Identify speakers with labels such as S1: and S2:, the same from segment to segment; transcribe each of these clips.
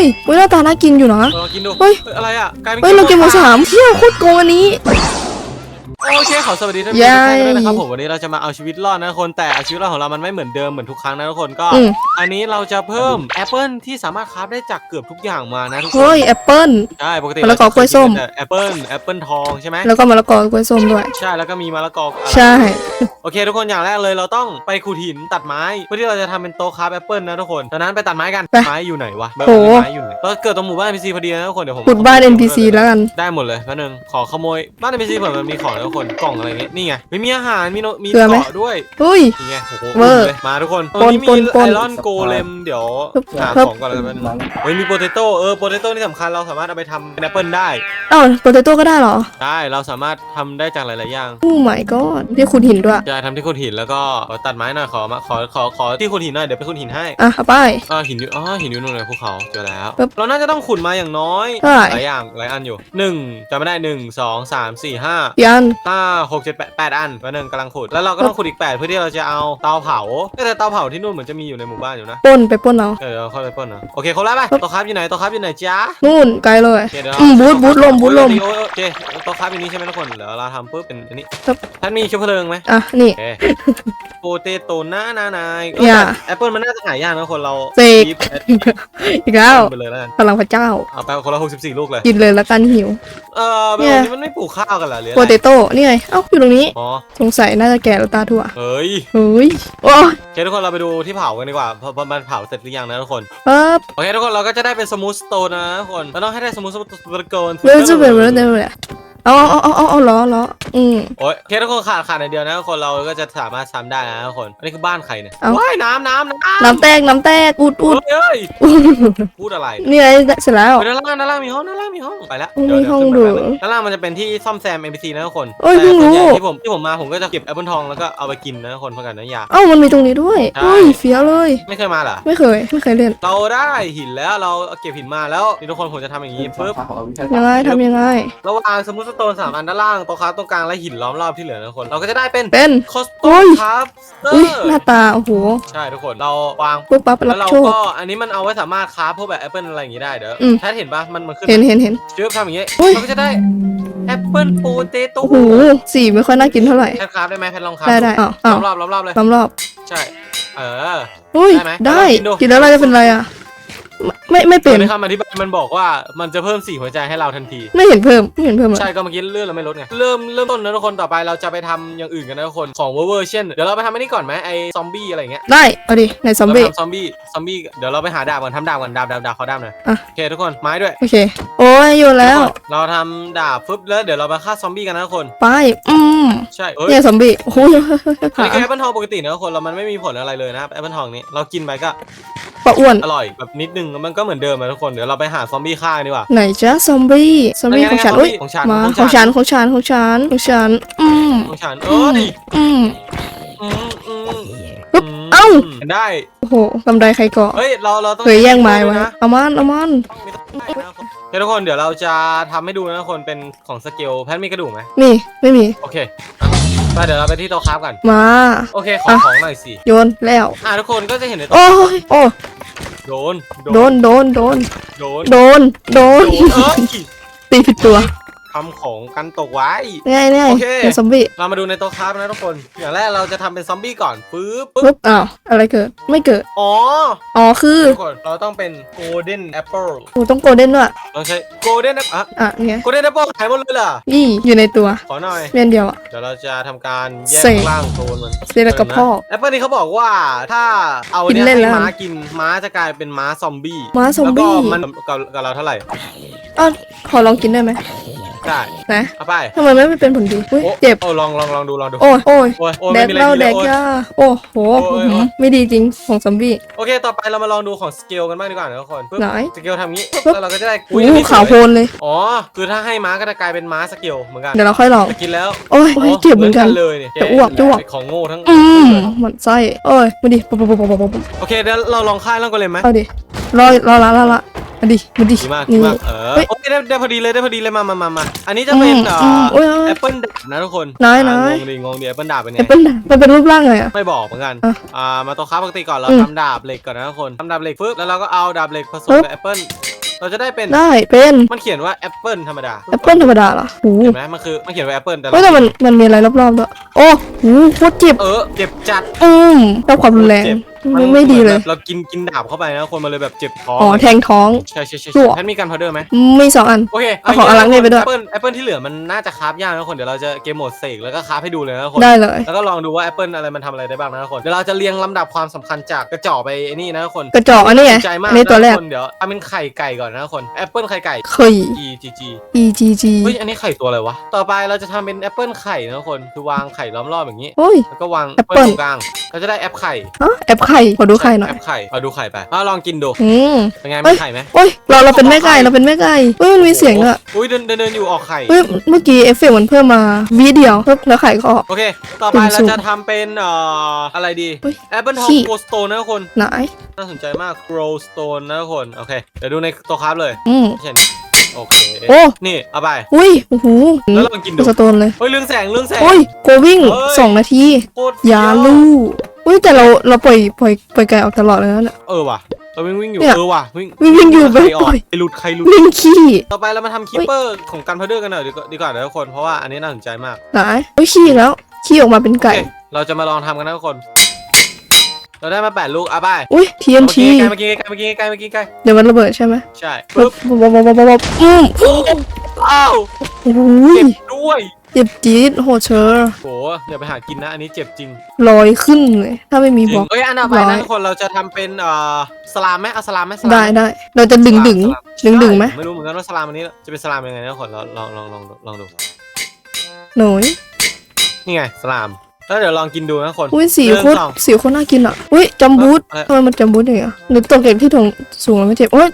S1: ้ยเฮ้ยหน้าตาน่ากินอยู่นะ
S2: ลองกินดู
S1: เฮ้ย
S2: อะไรอะกลายเป็น
S1: เฮ้ยเราเกมหมดสามเที่ยวโคตรโกงอันนี้
S2: โอเคขอสวัสดีท่านผู้ช
S1: เย้
S2: มทุกท่านด้วยนะครับผมวันนี้เราจะมาเอาชีวิตรอดนะทุกคนแต่ชีวิตรอดของเรามันไม่เหมือนเดิมเหมือนทุกครั้งนะทุกคนก็
S1: อืม
S2: อันนี้เราจะเพิ่มแอปเปิลที่สามารถคราฟได้จากเกือบทุกอย่างมานะทุกคน
S1: เฮ้ยแอปเปิ้ล
S2: ใช่ปกติ
S1: มะละกอกล้วยส้ม
S2: แอปเปิลแอปเปิลทองใช่ไหม
S1: แล้วก็มะละกอกล้วยส้มด้วย
S2: ใช่แล้วก็มีมะละกอ
S1: ใช่
S2: โอเค ทุกคนอย่างแรกเลยเราต้องไปขุดหินตัดไม้เพื่อที่เราจะทำเป็นโต๊ะคราฟแอปเปิลนะทุกคนตอนนั้นไปตัดไม้กันไม้อยู่ไหนวะแบบไม้อยู่ไหนเราเกิดตรงหมู่บ้าน NPC พอดีนะทุกคนเดี๋ยวผม
S1: ขุดบ้าน NPC แล้วกัน
S2: ได้หมดเลยแป๊บนึงขอขโมยบ้าน NPC เผื่อมันมีของนะทุกคนกล่องอะไรเงี้ยนี่ไงไม่มีอาหารมีโนมี
S1: เกลือไหม
S2: เกาะด้วย
S1: เฮ้ย
S2: นี่ไงโอ้โห
S1: เวอร์
S2: เลยมาทุกคนต
S1: ป
S2: รง
S1: น
S2: นี้
S1: ป
S2: มี
S1: นปน
S2: ไอรอนโกเลมเดี๋ยว
S1: ครับ
S2: หา
S1: ครับ
S2: ของก่อนเลยแป๊บนึงเฮ้ยมีโปเตโต้เออโปเตโต้นี่สำคัญเราสามารถเอาไปทำเป็นแอปเปิลได้
S1: เอ้าโปเตโต้ก็ได้เหรอ
S2: ได้เราสามารถทำได้จากหลาย ๆ อย่าง
S1: โอ้ my god ที่ขุดหินด้วย
S2: จะทำที่ขุดหินแล้วก็ขอตัดไม้หน่อยขอมาขอขอขอที่ขุดหินหน่อยเดี๋ยวไปขุดหินให้
S1: อะเอาไป
S2: อ่าหินอยู่อ๋อหินอยู่นู่นเลยภูเขาเจอแล้ว
S1: ปึ๊บ
S2: เราน่าจะต้องขุดมาอย่างน้อย
S1: ใช่
S2: หลายอย่างหลายอันอยู่หนึ่งจำไม่ได้หนึ่งสองสามสี่ห้า
S1: พี่อัน
S2: ห้าหกเจ็ดแปดแปดอันวันหนึ่งกำลังขุด แล้วเราก็ต้องขุดอีกแปดเพื่อที่เราจะเอาเตาเผาแต่เตาเผาที่นู่นเหมือนจะมีอยู่ในหมู่บ้านอยู่นะ
S1: ปล้นไปปล้นเอา
S2: เออเราเข้าไปปล้นนะโอเคครบแล้วไปโต๊ะครับอยู่ไหนโต๊ะครับอยู่ไหนจ๊ะ
S1: นู่นไกลเลย
S2: โอเคเดี๋ยว
S1: อืมบูทบูทลมบูทลม
S2: โอ้ยโอ้ยโอเคโต๊ะครับอยู่นี่ใช่ไหมทุกคนเดี๋ยวเราทำปุ๊บเป็นอันนี้
S1: ครับ
S2: ท่านมีเชื้อเพลิงไหม
S1: อะ นี่
S2: โอเคโปเตโต้หน้านานาย
S1: อย่า
S2: แอปเปิลมันน่าจะหายากนะคนเรา
S1: เสก
S2: หยิบ
S1: อีกแล้ว
S2: ไปเลยแล้วกัน
S1: พลังพระเจ้า
S2: เอาไปคนละ64ลูกเลย
S1: กินเลยแล้วกันหิว
S2: เออ
S1: เนี่
S2: แบบ
S1: ย
S2: นี้มันไม่ปลูกข้าวกันเหรอหรือ
S1: โป
S2: อะไร
S1: เตโต้ นี่ไง เอ้าอยู่ตรงนี้
S2: อ๋อ
S1: สงสัยน่าจะแก่แล้วตาทั่ว
S2: เฮ้ย
S1: เฮ้ยโอ้ย
S2: โอเคทุกคนเราไปดูที่เผากันดีกว่าเพราะเพราะมันเผาเสร็จหรือยังนะทุกคน
S1: ปั๊บ
S2: โอเคทุกคนเราก็จะได้เป็นสมูทสโตนนะทุกคนเราต้องให้ได้สมูทสโตนเกิน
S1: เรื่องจะเป็นเรื่องเดิมเลยเอาเอาเอาเอาเอาล้อล้อ อืม
S2: โอ้ยโอเคทุกคนขาดขาดในเดียวนะทุกคนเราก็จะสามารถทำได้นะทุกคนอันนี้คือบ้านใครเนี่ย
S1: เอ้า
S2: ว้ายน้ำน้ำน้ำ
S1: น้ำแตกน้ำแตกอุดอุด
S2: เฮ้ยเฮ้ย
S1: อุด
S2: พูดอะไร
S1: นี่ไงเสร็จแล้ว
S2: เฮ้ยด้านล่างด้านล่างมีห้องด้านล่างมีห้องไปแล้ว
S1: มี
S2: เดี๋ยวเดี๋ยว
S1: ห้อง
S2: ขึ้นไป
S1: ดู
S2: แป๊บนึงด้านล่างมันจะเป็นที่ซ่อมแซม NPC นะทุกคน
S1: โอ้ย
S2: แต่
S1: เพิ่ง
S2: ส่วนใหญ่
S1: รู้
S2: ที่ผมที่ผมมาผมก็จะเก็บแอปเปิลทองแล้วก็เอาไปกินนะทุกคนเพราะกันนะอยาก
S1: เอ้ามันมีตรงนี้ด้วย
S2: ใช่
S1: เฮ้ยเฟี้ยวเลย
S2: ไม่เคยมาเหรอ
S1: ไม่เคย ไม่เคยเล่น
S2: เราได้หินแล้วเราเก็บหินมาแล้วนี่ทุกคนผมจะทำอย่างนี้ปึ๊บ
S1: ยังไงทำยังไง
S2: ระหว่างสมุทรสโตนสามอันด้านล่างโต๊ะค้าตรงกลางและหินล้อมรอบที่เหลือนะทุกคน เราก็จะได้เป็น
S1: เป็น
S2: คอส
S1: โอ้
S2: โต
S1: ย
S2: ครับเตอ
S1: อุ้ย
S2: ร์
S1: หน้าตาโอ้โห
S2: ใช่ทุกคนเราวาง
S1: ปุ๊บปั๊บ
S2: แล้
S1: รั
S2: ว
S1: บ
S2: เรา
S1: โชค
S2: ก็อันนี้มันเอาไว้สามารถค้าพวกแบบแอปเปิลอะไรอย่างงี้ได้เด้ออ
S1: ม
S2: แพทเห็นปะมันมันขึ้น
S1: เห็นเห็นเห็น
S2: ชื่อทำอย่างงี้
S1: อุ้ย
S2: เราก็จะได้แอปเปิลโปเตโต้
S1: โอ้โหสีไม่ค่อยน่ากินเท่าไหร่
S2: แพทคราฟได้ไหมแพทลองคราฟ
S1: ได้ได้อ้าวอ้าว
S2: รอบๆรอบๆเลย
S1: ล้อมรอบ
S2: ใช่ เออ
S1: อุ้ย
S2: ได้ไหม
S1: ได้
S2: ลองกินดู
S1: กินแล้วเราจะเป็นไรอะ ไม่ไม่ไม่เป็น
S2: ในคำอธิบายมันบอกว่ามันจะเพิ่มสี่หัวใจให้เราทันที
S1: ไม่เห็นเพิ่ม ไม่เห็นเพิ่มเลย
S2: ใช่ก็เมื่อกี้เลื่อนเราไม่ลดไง เริ่มเริ่มต้นนะทุกคนต่อไปเราจะไปทำอย่างอื่นกันนะทุกคนของเวอร์เวอร์เช่นเดี๋ยวเราไปทำอันนี้ก่อนไหมไอ้ซอมบี้อะไรเงี้ย
S1: ได้เอาดิในซอมบี้
S2: เราไปทำซอมบี้ซอมบี้เดี๋ยวเราไปหาดาบก่อนทำดาบก่อนดาบดาบดาบขอดาบหน่อย
S1: อะ
S2: โอเคทุกคนไม้ด้วย
S1: โอเค โอ้ยอยู่แล้ว
S2: ทุกคนเราทำดาบปุ๊บแล้วเดี๋ยวเราไปฆ่าซอมบี้กันนะทุกคน
S1: ไป อืม
S2: ใช่เอ้ย
S1: เนี่ยซอมบี้โอ้โห
S2: อันนี้คือแอปเปิลทองปกตินะทุกคนเรามันไม่มีผลอะไรเลยนะครับแอปเปิลทองนี้เรากินไปก็
S1: ปลาอ้วน
S2: อร่อยแบบนิดนึงแล้วมันก็เหมือนเดิมนะทุกคนเดี๋ยวเราไปหาซอมบี้ฆ่ากันดีกว่า
S1: ไหนจ้าซอมบี้ซอมบี้
S2: นั่นไง
S1: ของฉัน
S2: ซอมบี้
S1: อุ้ย
S2: ของฉัน
S1: มา
S2: ของ
S1: ของ
S2: ฉั
S1: ฉัน
S2: น
S1: ของฉันของฉันของฉันอืม
S2: ของฉันเอ้ย
S1: อืม
S2: อืมอืม
S1: ปึ๊บ
S2: ม
S1: เอ้า
S2: ได้
S1: โอ้โหกำไรใครเกาะ
S2: เฮ้ยเราเราต้อง
S1: เคยแย่งไม้ไว้
S2: นะ
S1: เอามันเอามัน
S2: มีต้องได้นะคนเดี๋ยวทุกคนเดี๋ยวเราจะทำให้ดูนะทุกคนเป็นของสเกลแพทมีกระดูกไหม
S1: มีไม่มี
S2: โอเค มาเดี๋ยวเราไปที่โต๊ะครับกัน
S1: มา
S2: โอเคขอของหน่อยสิ
S1: โยนแล้ว
S2: อ่าทุกคนก็จะเห็นในโต๊ะ
S1: โอ้ยโอ้
S2: โดน
S1: โดนโดนโดน
S2: โดน
S1: โดนโดนตีผิดตัว
S2: ทำของกันตกไว้
S1: ง่ายง่าย
S2: โอเค
S1: เป็นซอมบี้
S2: เรามาดูในโต๊ะคราฟนะทุกคน อย่างแรกเราจะทำเป็นซอมบี้ก่อนปึ๊บปึ๊บ
S1: ปุ๊บอ้าวอะไรเกิด ไม่เกิด
S2: อ๋อ
S1: อ๋อคือ
S2: ทุกคนเราต้องเป็น golden apple
S1: โอ้ต้องโกลเด้นด้วย
S2: เราใช้ golden apple อะ
S1: อะไง
S2: golden apple หายหมดเลยเหรอ
S1: นี่อยู่ในตัว
S2: ขอหน่อย
S1: เวียนเดียวอะ
S2: เดี๋ยวเราจะทำการแยก
S1: เสก
S2: ร่างโซนมัน
S1: เซแล้วกับพ่อ
S2: แอปเปิลนี่เขาบอกว่าถ้าเอา
S1: กิน
S2: เนี่ย
S1: เล่น
S2: ให้
S1: แล้ว
S2: ม้ากินม้าจะกลายเป็นม้าซอมบี้
S1: ม้าซอม
S2: แล้วก็
S1: บี้
S2: มันกับกับเราเท่าไหร่
S1: อ้าวขอลองกินได้ไหม
S2: ได้
S1: นะ
S2: เอาไป
S1: ทำไมไม่เป็นผลดีอุ้ย
S2: โอ้
S1: เจ็บ
S2: โอ้ลองลองลองดูลองดู
S1: โอ้ยโอ้ย
S2: โอ้ยโอ้ย
S1: แด
S2: ไม่
S1: ก
S2: มีอะไร
S1: เหล้า
S2: ดี
S1: แด
S2: เลย
S1: ก
S2: โอ้ย
S1: ยาโอ้โห
S2: โอ้ย
S1: อื้อหือ
S2: โอ้ย
S1: ไม่ดีจริงของซอมบี้
S2: โอเคต่อไปเรามาลองดูของสเกลกันบ้างดีกว่านะทุกคนปึ๊บ
S1: ไหน
S2: สเกลทำงี้
S1: ปึ๊บ
S2: แล้วเราก็จะได้
S1: โอ้
S2: อัน
S1: โห
S2: นี้
S1: ขาวโพล
S2: สย
S1: นเลย
S2: อ๋อคือถ้าให้ม้าก็จะกลายเป็นม้าสเกลเหมือนกัน
S1: เดี๋ยวเราค่อยลอง
S2: แต่กินแล้ว
S1: โอ้ยโอ้ยเจ็บเหมือนกัน
S2: เลยเนี่ย
S1: จะอ้วกจะอ้วก
S2: ไของโง่ทั้ง
S1: อืมหมันไส้โอ้ยมาดิปุ๊บปุ๊บปุ๊บปุ๊บปุ๊บ
S2: โอเคเดี๋ยวเราลองค่ายร่างกันเลยไหม
S1: เอาดิรอรอละรอละ มาดิมาดิ
S2: ดีมากดี
S1: นี่
S2: มากเออ
S1: เฮ้ย
S2: โอเคได้ได้พอดีเลยได้พอดีเลยมามามามาอันนี้จะเป็น
S1: อืม
S2: เอ่
S1: อืม
S2: อ
S1: โอ้ยโอ้ย
S2: แอปเปิลดาบนะทุกคน
S1: น้อย
S2: อะ
S1: น้อย
S2: งงดิงงดิแอปเปิลดาบเป็นไง
S1: แอปเปิ้ลน่ะมันเป็นรูปร่างไงอะ
S2: ไม่บอกเหมือนกัน
S1: อะ
S2: อ่า มาตัวค้าปกติก่อนเรา
S1: อืม
S2: ทำดาบเหล็กก่อนนะทุกคนทำดาบเหล็กปึ๊บแล้วเราก็เอาดาบเหล็กผสม
S1: ปึ๊บ
S2: กับแอปเปิ้ลเราจะได้เป็น
S1: ได้เป็น
S2: มันเขียนว่าแอปเปิลธรรมดา
S1: แอปเปิลธรรมดาเหรอโอ้
S2: เห็นไหมมันคือ มันเขียนว่าแอปเปิลแต่
S1: เฮ้ยแต่มันมันมีอะไรรอบๆด้วยโอ้โหโคตรเจ็บ
S2: เออ เจ็บจัด
S1: อืมชอบความรุนแรง
S2: เจ็บ
S1: ไม่ไม่ดีเลย
S2: หมือนแบบเรากินกินดาบเข้าไปนะคนมันเลยแบบเจ็บท้อง
S1: อ๋อแทงท้อง
S2: ใช่ใช่ใช่
S1: จั่ว
S2: แพทมีการพาวเดอร์ไหม
S1: มีสองอัน
S2: โอเค
S1: เอาของอลังเล่ไปด้วย
S2: แอปเปิลแอปเปิลที่เหลือมันน่าจะคราฟยากนะคนเดี๋ยวเราจะเกมโหมดเสกแล้วก็คราฟให้ดูเลยนะคน
S1: ได้เลย
S2: แล้วก็ลองดูว่าแอปเปิลอะไรมันทำอะไรได้บ้างนะทุกคนเดี๋ยวเราจะเรียงลำดับความสำคัญจากกระจอกไปไอ้นี่นะทุกคน
S1: กระจอกอันนี้ไง
S2: สใจมาก
S1: อันนี้ตัวแรกะ
S2: ทุคนเดี๋ยวทำเป็นไข่ไก่ก่อนนะทุกคนแอปเปิลไข่ไก่
S1: เคย
S2: E G G
S1: E G G
S2: เฮ้ยอันนี้ไข่ตัวอะไรวะต่อไปเราจะทำเป็นแอปเปิลไข่นะทุกคนคือวางไข่ล้อมรอบอย่างนี้
S1: โอ้ย
S2: แล้วก็วาง
S1: แอปเปิ้ล
S2: ตรงกลางเราจะได้แอปไข่
S1: ฮะแอปไข่ขอดูไข่หน่อย
S2: แอปไข่เอาดูไข่ไปเอาลองกินดู
S1: อืม
S2: เป็นไง
S1: เฮ้
S2: มี
S1: ย
S2: ไข่ไหม
S1: โอ้ยเราเราเป็นแม่ไก่เราเป็นแม่ไก่เฮ้ยมันมีเสียงด้วย
S2: อุ้ยเดินเดินเดินอยู่ออกไข่
S1: เฮ้ยเมื่อกี้เอฟเฟกต์มันเพิ่มมาวิเดียวปุ๊บแล้วไข่ก็ออก
S2: โอเค ต่อไป
S1: สู
S2: เรา
S1: ง
S2: จะทำเป็นเอ่ออะไรดี
S1: เฮ้ย
S2: แอปเปิลทอง
S1: ขี้
S2: โกสโตนนะทุกคน
S1: ไหน
S2: น่าสนใจมาก grow stone นะทุกคน โอเค เดี๋ยวดูในตัวคราฟเลย
S1: อืม
S2: ไม่ใช่นี่โอเค
S1: โอ้
S2: นี่ เอาไป
S1: อุ้ยโอ้โห
S2: แล้วลองกินดู
S1: สโตนเลย
S2: เฮ้ย เรื่องแสง เรื่องแสง
S1: โอ้ยโกวิ่ง
S2: เฮ้ย
S1: สองนาที
S2: โคตรเฟี้
S1: ยาลู อุ้ยแต่เราเราปล่อยปล่อยปล่อยไก่ออกตลอดเลยนะเนี่ย
S2: เออว่ะเราวิ่งวิ่งอยู่
S1: เนี่ย
S2: เออว่ะวิ่ง
S1: วิ่งวิ่งอยู่
S2: ใคร
S1: ไม่
S2: อ
S1: ป
S2: อก
S1: ล่อย
S2: ใครหลุดใครหลุด
S1: วิ่งขี้
S2: ต่อไปเรามาทำคีเปอร์ของกันพาเดอร์กันหน่อยดีกว่าดีกว่านะทุกคนเพราะว่าอันนี้น่าสนใจมาก
S1: ไหนเฮ้ยขี้อีกแล้วขี้ออกมาเป็นไก่
S2: โอเคเราจะมาลองทำกันนะทุกคน เราได้มาแปดลูกอะไป
S1: อุ้ย
S2: เมื่อ
S1: TNT
S2: กี้ใกล้เมื่อกี้ใกล้เมื่อกี้ใกล้เมื่อกี้ใกล้
S1: เดี๋ยวมันระเบิดใช่ไหม
S2: ใช่
S1: ปุ๊
S2: ปึ๊
S1: บบปุ๊บปุ๊บปุ๊บปุ๊บอืม
S2: โอ้อ้าว
S1: โอ้ย
S2: เจ็บด้วย
S1: เจ็บจี๊ดโหเชอร์
S2: โหอย่าไปหากินนะ อันนี้เจ็บจริง
S1: ลอยขึ้นเลย ถ้าไม่มี
S2: จ
S1: บ
S2: ริ
S1: ล็องก
S2: เอ้ยอันต่อไป
S1: ร้อ
S2: นะ
S1: ย
S2: ทุกคนเราจะทำเป็นเอ่อสลามไหมเอาสลามไหมสลาม
S1: ได้ได้ เราจะดึงดึง
S2: สลาม
S1: ดึงดึงไหม
S2: ไม่รู้เหมือนกันว่าสลามอันนี้จะเป็นสลามยังไงนะทุกคนเราลองลองลองลองดู
S1: หน่อย
S2: นี่ไงสลามแล้วเดี๋ยวลองกินดูนะทุกคน
S1: อุ้ยสี
S2: หนึ่ง
S1: โคตร
S2: สอง
S1: สีโคตรน่ากินอะอุ้ยจัมบูท
S2: เอ้ย
S1: ทำไมมันจัมบูทอย่างเงี้ยหรือตกจากที่ถงสูงแล้วไม่เจ็บโอ้ย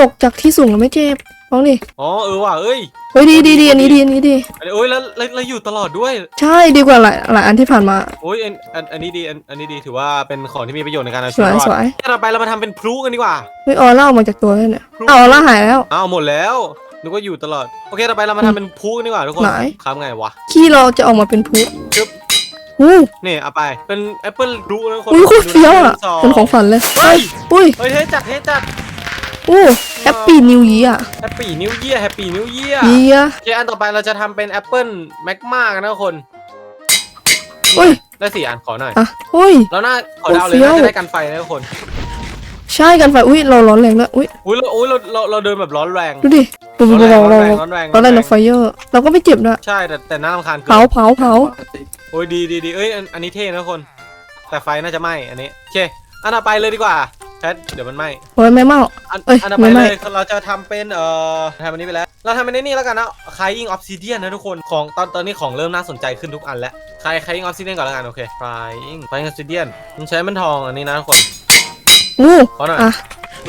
S1: ตกจากที่สูงแล้วไม่เจ็บลองดิ
S2: อ๋อเออว่ะเอ้ย
S1: เฮ้ยดีดีดีอันนี้ดีอันนี้ดี
S2: อันนี้โอ้ยแล้วแล้วแล้วอยู่ตลอดด้วย
S1: ใช่ดีกว่าหลายหลายอันที่ผ่านมา
S2: โอ้ยอันอันอันนี้ดีอันอันนี้ดีถือว่าเป็นของที่มีประโยชน์ในการเอา
S1: ส
S2: ชีวิ
S1: ว
S2: ต
S1: ย
S2: รอด
S1: สวย
S2: ต่อไปเรามาทำเป็นพลุกันดีกว่า
S1: เฮ้ยออร่าออกมาจากตัวเลยเนี่ยอ้าวออร่าหายแล้ว
S2: อ้าวหมดแล้วนึกว่าอยู่ตลอดโอเคต่อไปเรามาทำเป็นพลุกันดีกว่าทุกคน
S1: ไหน
S2: ทำไงวะ
S1: ขี้เราจะออกมาเป็นพุ
S2: จึ๊บ
S1: อู้
S2: นี่เอาไปเป็นแอปเปิลพลุนะทุกคน
S1: อุ้ยโคตรเฟี้ยวอะ
S2: ห
S1: เป็นของฝันเลย
S2: เฮ้ย
S1: อุ้ย
S2: เฮ้ยเฮ้ยจัดเฮ้ยจัด
S1: อู้แฮปปี้นิวยีอะ
S2: แฮปปี้นิวเยียร์แฮปปี้นิวเยียร์
S1: เยีย
S2: โอเคอันต่อไปเราจะทำเป็นแอปเปิลแมกมากันนะทุกคน
S1: อุ้ย
S2: ได้สี่อันขอหน่อย
S1: อะอุ้ย
S2: แล้วหน้าขอดาวเลย
S1: โอ้เฟี้ยว
S2: น่าจะได้กันไฟนะทุกคน
S1: ใช่กันไฟอุ้ยเราร้อนแรงด้วยอุ้ย
S2: อุ้ยเราอุ้ยเราเราเราเดินแบบร้อนแรง
S1: ดูดิปุ๊บ
S2: ร้
S1: ปุ๊
S2: อบนแร
S1: ปุ๊
S2: ง
S1: บ
S2: ร้อนแรง
S1: ปุ๊บ
S2: ร้อนแรง
S1: ร้อนแรงเราไฟเยอร์เราก็ไม่เจ็บด้วย
S2: ใช่แต่แต่น่ารำคาญเกิน
S1: เผาเผาเผา
S2: โอ้ยดีดีดีเอ้ยอันอันนี้เท่นะทุกคน แต่ไฟน่าจะไหม้อันนี้โอเคอันต่อไปเลยดีกว่า แพทเดี๋ยวมันไหม้
S1: โอ้ยไม่เมา
S2: อัน
S1: เอ้ย
S2: อันต่อไป
S1: ไม่ไหม้
S2: เลยเราจะทำเป็นเอ่อทำอันนี้ไปแล้ว เราทำเป็นไอ้นี่แล้วกันนะคายอิงออฟซิเดียนนะทุกคนของตอนตอนนี้ของเริ่มน่าสนใจขึ้นทุกอันแล้วคายคายอิงออฟซิเดียนก่อนแล้วกันโอเคคายอิงคายอิงออฟซิเดียนมันใช้มันทองอันนี้นะทุกคน
S1: อู้
S2: ขอหน่อย
S1: อะ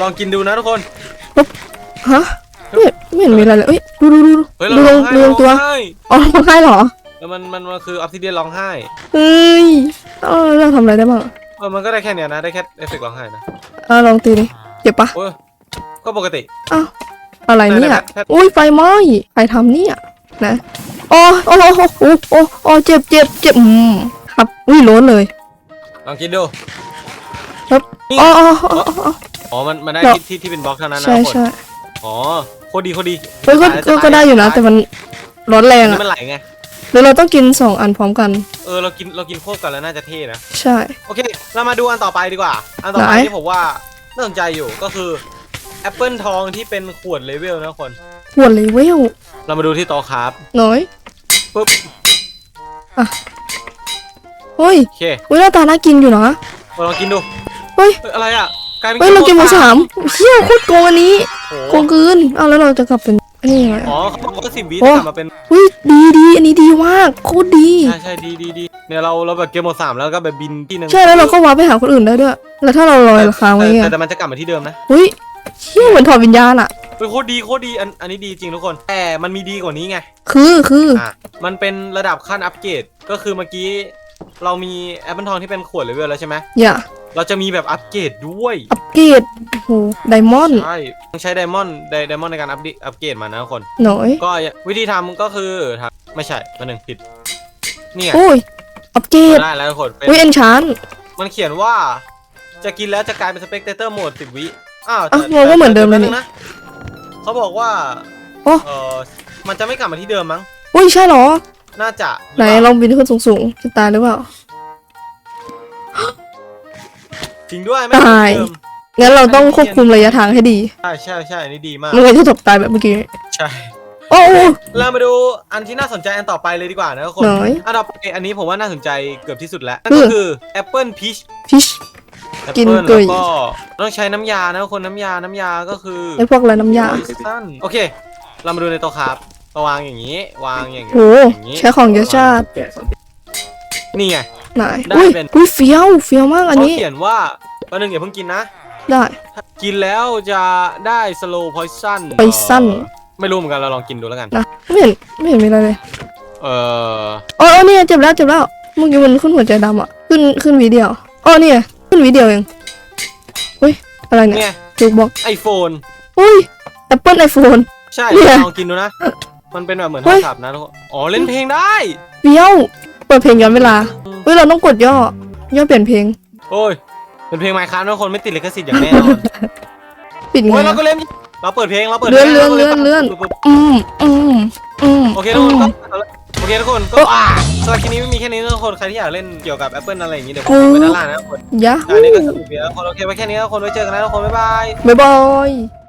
S2: ลองกินดูนะทุกคน
S1: ฮะไม่ไม่เห็นมีอะไรเลยเอ้ยดูดูดู
S2: เฮ้ย
S1: ดู
S2: เรา
S1: ล
S2: ร้
S1: ง
S2: องไห้
S1: ดูลงตัว
S2: ร้องไห้
S1: อ๋อร้องไห้เหรอ
S2: แล้วมันมันมันคือออฟซิเดียนร้องไห้
S1: เอ้ยเออเราทำอะไรได้บ้าง
S2: เออมันก็ได้แค่เนี้ยนะ ได้แค่เอฟเฟกต์ร้องไห้นะ
S1: เออลองตีดิเจ็บปะ
S2: โอ้ยก็ปกติ
S1: อ้าวอะไรเนี่ย
S2: ได้ได้
S1: อุ้ยไฟไหม้ใครทำเนี่ยนะอ๋อโอ้โหโอ้โอ้โอ้เจ็บเจ็บเจ็บอืมครับอุ้ยร้อนเลย
S2: ลองกินดู
S1: อ๋ออ๋ออ๋ออ๋อ
S2: อ๋อมันมันได้
S1: เรา
S2: ที่ที่ที่เป็นบล็อกเท่านั้นนะ
S1: ใช่
S2: ทุกคน
S1: ใช่
S2: อ๋อโคตรดีโคตรดี
S1: เฮ้ยก็ก็ก็ได้อยู่นะ แต่มันร้อนแร
S2: อั
S1: ง
S2: น
S1: อะ
S2: นี้มันไหลไง
S1: หรือเราต้องกินสองอันพร้อมกัน
S2: เออเรากินเรากินโคตรกันแล้วน่าจะเท่นะ
S1: ใช่
S2: โอเค เรามาดูอันต่อไปดีกว่า อันต่อไป
S1: ไหน
S2: ที่ผมว่าน่าสนใจอยู่ก็คือแอปเปิลทองที่เป็นขวดเลเวลนะทุกคน
S1: หัวเลเวล
S2: เรามาดูที่โต๊ะครับ
S1: น้อย
S2: ปุ๊บ
S1: เฮ้ย
S2: โอเค
S1: อุ้ยหน้าตาน่ากินอยู่นะ
S2: เราลองกินดู
S1: เฮ้ย
S2: เฮ้ยอะไรอะกลายเป็น
S1: เฮ้ยเรากินหมดสามเฮี้ยโคตรโกงอันนี้
S2: โอ้
S1: โกงเกินเอาแล้วเราจะกลับเป็นอั นนี้ยังไง
S2: อ๋อ
S1: อะ
S2: เขาบอกว่าสิบวิ
S1: โอ้
S2: กลับมาเป็น
S1: เฮ้ยดีดีอันนี้ดีมากโคตรดี
S2: ใช่ใช่ดีดีดีเนี่ยเราเราแบบเกมหมดสามแล้วก็แบบบินที่หนึง
S1: ใช่แล้วเราก็ว้าร์ปไปหาคนอื่นได้ด้วย แล้วถ้าเราลอยราคาไว้
S2: แต่
S1: ไง
S2: แต่แต่มันจะกลับมาที่เดิมนะ
S1: เฮ้ยเฮี้ยเหมือนถอดวิญญาณอะ
S2: เฮ้ยโคตรดีโคตรดีอันอันนี้ดีจริงทุกคน แต่มันมีดีกว่านี้ไง
S1: คือคือ
S2: อะมันเป็นระดับขั้นอัปเกรดก็คือเมื่อกี้เรามีแอปเปิลทองที่เป็นขวดเลเวลแล้วใช่ไหม
S1: อย่า
S2: เราจะมีแบบอัปเกรดด้วย
S1: อัปเกรดโอ้โหไดมอนด์
S2: ใช่ต้องใช้ไดมอนด์ไดไดมอนด์ในการอัปเดตอัปเกรดมานะทุกคน
S1: หน่อย
S2: ก็วิธีทำก็คือทำไม่ใช่มาหนึ่งผิดนี่ไง
S1: โอ้ยอัปเกรด
S2: ได้แล้วทุกคนเป็น
S1: อุ้ยเอนชาน
S2: มันเขียนว่าจะกินแล้วจะกลายเป็นสเปกเตอร์โหมดสิบวิอ้าว
S1: อะเราก็เหมือนเดิมเลยนี่
S2: แป๊บงะเขาบอกว่า
S1: โอ้
S2: เออมันจะไม่กลับมาที่เดิมมั้ง
S1: อุ้ยใช่เหรอ
S2: น่าจะ
S1: ไหนลองบินขึ้นสูงๆจะตายหรือเปล่า
S2: จริงด้วยไม่
S1: ตาย
S2: เหมือนเดิม
S1: งั้นเราต้องควบคุมระยะทางให้ดี
S2: ใช่ใช่ใช่อันนี้ดีมาก
S1: ไม่งั้นจะตกตายแบบเมื่อกี้
S2: ใช่
S1: โอ้โอ้
S2: เรามาดูอันที่น่าสนใจอันต่อไปเลยดีกว่านะทุกคน
S1: ไหน
S2: อันต่อไปอันนี้ผมว่าน่าสนใจเกือบที่สุดแล้วนั่น
S1: คื
S2: ก็
S1: อ
S2: คือ Apple Peach
S1: ฟิช กิน
S2: Apple
S1: เก
S2: แล้ว
S1: ย
S2: ก็ต้องใช้น้ำยานะทุกคนน้ำยาน้ำยาก็คือ
S1: ไอพวกอะไรน้ำยา
S2: สั้นโอเค เรามาดูในโต๊ะครับมาวางอย่างนี้ วางอย่างนี้
S1: โอ้
S2: อย่างนี้
S1: ใช้ของเยอะชาติ
S2: นี่ไง
S1: ไหน
S2: ได้
S1: อุ้ย
S2: เป็น
S1: อุ้ยเฟี้ยวเฟี้ยวมากอัน
S2: เขา
S1: นี้
S2: เขียนว่าวันหนึ่งอย่าเพิ่งกินนะ
S1: ได้
S2: กินแล้วจะได้ slow poison
S1: Poison
S2: เอ่อไม่รู้เหมือนกันเราลองกินดูแล้วกัน
S1: นะไม่เห็นไม่เห็นมีอะไรเลย
S2: เออ
S1: อ๋ออ๋อเนี่ยเจ็บแล้วเจ็บแล้วเมื่อกี้มันขึ้นหัวใจดำอะขึ้นขึ้นวีเดียวอ๋อเนี่ยขึ้นวีเดียวเองอุ้ยอะไรเนี่ย
S2: เนี่ย
S1: จุกบอก
S2: ไอโฟน
S1: อุ้ยแอปเปิลไอโฟน
S2: ใช่
S1: เนี่ย
S2: ลองกินดูนะ มันเป็นแบบเหมือน
S1: เฮ้
S2: โท
S1: ย
S2: รศัพท์นะทุกคนอ๋อเล่นเพลงได้
S1: เฟี้ยวเปิดเพลงย้อนเวลา เฮ้ยเราต้องกดย่อย่อเปลี่ยนเพลง
S2: โอ้ยเป็นเพลงไมค์ครับทุกคนไม่ติดลิขสิทธิ์อย่างแน่นอน
S1: ปิดไง
S2: โอ้ยเรา
S1: อะ
S2: ก็เล่นเราเปิดเพลงเราเปิด
S1: เลื่อน
S2: พง
S1: เลื่อน
S2: รา
S1: เลื่อนเลื่อน
S2: ปุ๊บปุ๊บ
S1: อืมอืมอืม
S2: โอเคทุกคนก็โอเคทุกคนก็อ่าสำหรับคลิปนี้ไม่มีแค่นี้นะทุกคนใครที่อยากเล่นเกี่ยวกับ Apple อะไรอย่างงี้เดี๋ยวผมทิ้งไว้ด้านล่างนะทุกคน
S1: ยะ
S2: อันนี้ก็สนุกดีแล้วทุกคนโอเคไว้แค่นี้ทุกคนไว้เจอกันนะทุกคนบ๊ายบาย
S1: บ๊ายบาย